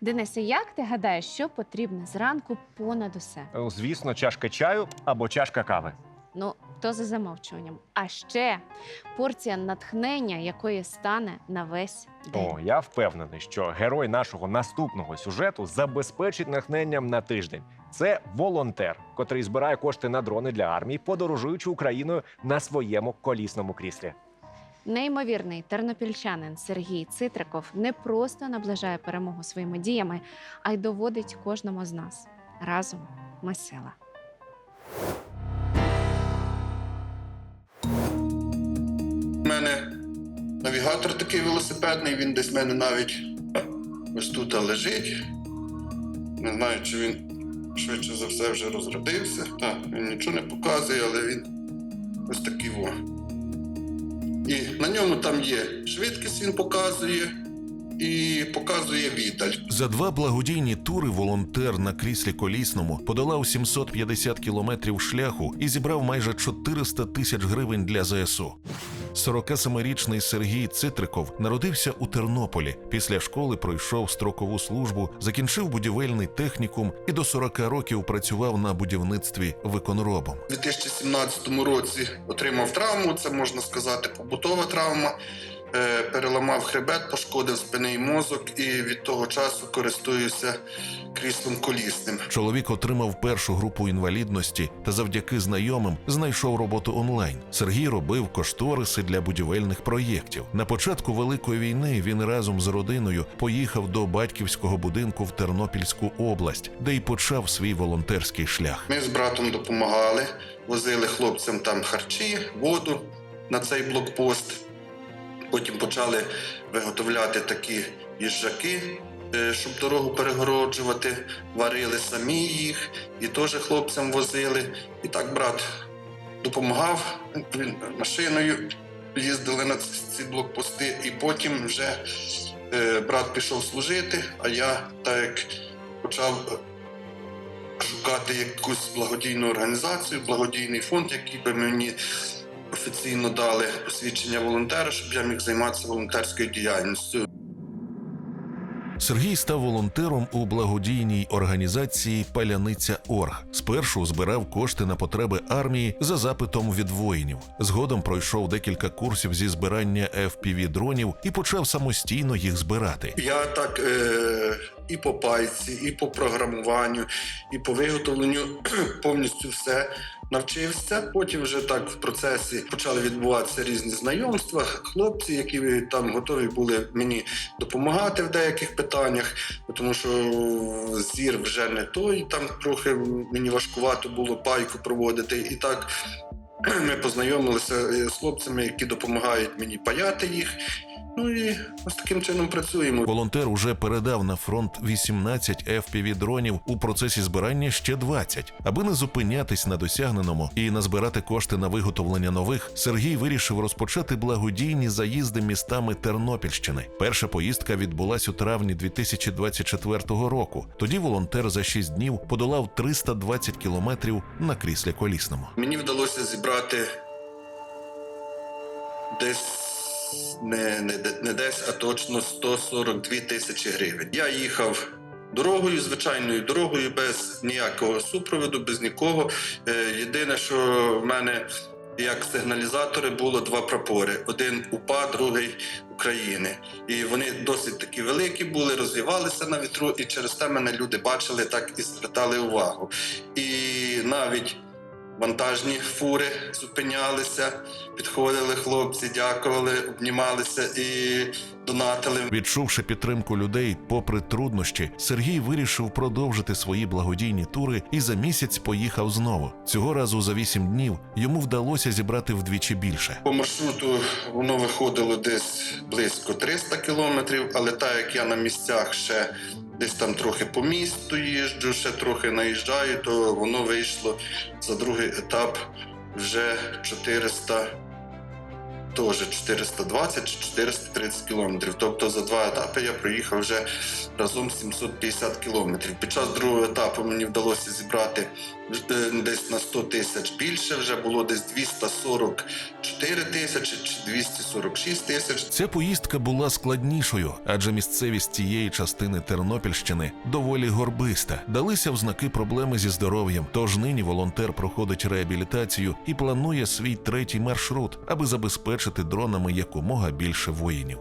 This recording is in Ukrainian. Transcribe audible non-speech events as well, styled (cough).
Денисе, як ти гадаєш, що потрібно зранку понад усе? Е, Звісно, чашка чаю або чашка кави. Ну, то за замовчуванням. А ще порція натхнення, якої стане на весь день. О, я впевнений, що герой нашого наступного сюжету забезпечить натхненням на тиждень. Це волонтер, котрий збирає кошти на дрони для армії, подорожуючи Україною на своєму колісному кріслі. Неймовірний тернопільчанин Сергій Цитриков не просто наближає перемогу своїми діями, а й доводить кожному з нас. Разом ми сила. У мене навігатор такий велосипедний, він десь в мене навіть ось тут лежить. Не знаю, чи він швидше за все вже розродився. Так, він нічого не показує, але він ось такий во. І на ньому там є швидкість, він показує, і показує віддаль. За два благодійні тури волонтер на кріслі колісному подолав 750 кілометрів шляху і зібрав майже 400 тисяч гривень для ЗСУ. 47-річний Сергій Цитриков народився у Тернополі. Після школи пройшов строкову службу, закінчив будівельний технікум і до 40 років працював на будівництві виконробом. У 2017 році отримав травму, це можна сказати, побутова травма. Е, Переламав хребет, пошкодив спинний мозок і від того часу користуюся кріслом колісним. Чоловік отримав першу групу інвалідності та завдяки знайомим знайшов роботу онлайн. Сергій робив кошториси для будівельних проєктів. На початку великої війни він разом з родиною поїхав до батьківського будинку в Тернопільську область, де й почав свій волонтерський шлях. Ми з братом допомагали, возили хлопцям там харчі, воду на цей блокпост. Потім почали виготовляти такі їжаки, е, щоб дорогу перегороджувати, варили самі їх і теж хлопцям возили. І так брат допомагав. Машиною, їздили на ці ці блокпости, і потім вже е, брат пішов служити, а я так як почав е, шукати якусь благодійну організацію, благодійний фонд, який би мені офіційно дали посвідчення волонтера, щоб я міг займатися волонтерською діяльністю. Сергій став волонтером у благодійній організації Паляниця Орг. Спершу збирав кошти на потреби армії за запитом від воїнів. Згодом пройшов декілька курсів зі збирання fpv дронів і почав самостійно їх збирати. Я так е, і по пайці, і по програмуванню, і по виготовленню (clears throat) повністю все навчився. Потім вже так в процесі почали відбуватися різні знайомства. Хлопці, які там готові були мені допомагати в деяких питаннях, тому що зір вже не той. Там трохи мені важкувато було пайку проводити. І так ми познайомилися е, з хлопцями, які допомагають мені паяти їх. Ну і ось таким чином працюємо. Волонтер уже передав на фронт 18 fpv дронів у процесі збирання ще 20. Аби не зупинятись на досягненому і назбирати кошти на виготовлення нових, Сергій вирішив розпочати благодійні заїзди містами Тернопільщини. Перша поїздка відбулась у травні 2024 року. Тоді волонтер за 6 днів подолав 320 кілометрів на кріслі колісному. Мені вдалося зібрати десь не, не, не десь, а точно 142 тисячі гривень. Я їхав дорогою, звичайною дорогою, без ніякого супроводу, без нікого. Е, єдине, що в мене як сигналізатори було два прапори: один УПА, другий України. І вони досить такі великі були, розвивалися на вітру, і через те мене люди бачили так і звертали увагу. І навіть вантажні фури зупинялися, підходили хлопці, дякували, обнімалися і донатили. Відчувши підтримку людей, попри труднощі, Сергій вирішив продовжити свої благодійні тури і за місяць поїхав знову. Цього разу за вісім днів йому вдалося зібрати вдвічі більше. По маршруту воно виходило десь близько 300 кілометрів, але так як я на місцях ще десь там трохи по місту їжджу, ще трохи наїжджаю, то воно вийшло за другий етап вже 400 теж 420 чи 430 кілометрів. Тобто за два етапи я проїхав вже разом 750 кілометрів. Під час другого етапу мені вдалося зібрати е, десь на 100 тисяч більше, вже було десь 244 тисячі чи 246 тисяч. Ця поїздка була складнішою, адже місцевість цієї частини Тернопільщини доволі горбиста. Далися в знаки проблеми зі здоров'ям. Тож нині волонтер проходить реабілітацію і планує свій третій маршрут, аби забезпечити дронами якомога більше воїнів.